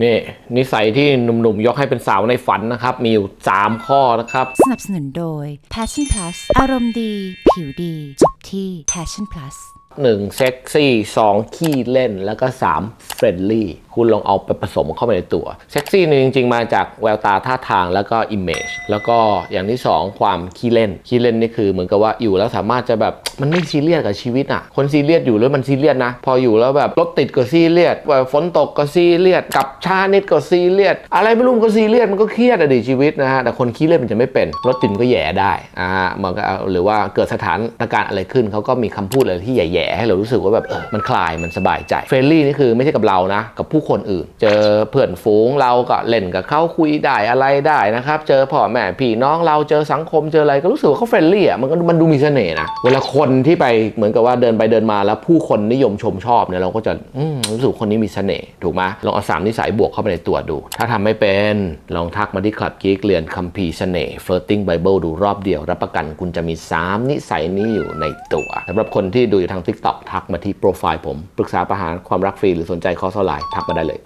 นี่นิสัยที่หนุ่มๆ ยกให้เป็นสาวในฝันนะครับ มีอยู่ 3 ข้อนะครับ สนับสนุนโดย Passion Plus อารมณ์ดี ผิวดี จบที่ Passion Plus 1. เซ็กซี่ 2. ขี้เล่นแล้วก็ 3. เฟรนลี่ คุณลองเอาไปผสมเข้าไปในตัวเซ็กซี่นี่จริง ๆ มาจากแววตาท่าทางแล้วก็อิมเมจแล้วก็อย่างที่ 2 ความขี้เล่นขี้เล่นนี่คือเหมือนกับว่าอยู่แล้วสามารถจะแบบมันไม่ซีเรียสกับชีวิตอะ คนซีเรียสอยู่แล้วมันซีเรียสนะ พออยู่แล้วแบบรถติดก็ซีเรียสว่าฝนตกก็ซีเรียสกับชานิดก็ซีเรียสอะไรไม่รู้ก็ซีเรียสมันก็เครียดอะดิชีวิตนะฮะแต่คนขี้เล่นมันจะไม่เป็นรถติดก็แย่ได้อ่ามันก็หรือว่าเกิดสถานการณ์อะไรขึ้นเขาก็มีคำพูดอะไรที่แหย่ๆให้เรารู้สึกว่าแบบเออมันคลายมันสบายใจเฟรนลี่นี่คือไม่ใช่กับเรานะกับผู้คนอื่น เจอเพื่อนฝูงเราก็เล่นกับเขาคุยได้อะไรได้นะครับ เจอพ่อแม่พี่น้องเราเจอสังคมเจออะไรก็รู้สึกว่าเขาเฟรนลี่อะมันก็มันดูมีเสน่ห์นะเวลาคนที่ไปเหมือนกับว่าเดินไปเดินมาแล้วผู้คนนิยมชมชอบเนี่ยเราก็จะรู้สึกคนนี้มีเสน่ห์ถูกไหมลองเอาสามนิสัยบวกเข้าไปในตัวดู ถ้าทำไม่เป็นลองทักมาที่คลับกิ๊กเรียนคัมภีร์เสน่ห์ flirting bible ดูรอบเดียว รับประกันคุณจะมี 3 นิสัยนี้อยู่ในตัวสำหรับคนที่ดูอยู่ทาง TikTok ทักมาที่โปรไฟล์ผม ปรึกษาปัญหาความรักฟรีหรือสนใจคอร์สออนไลน์ทักมาได้เลย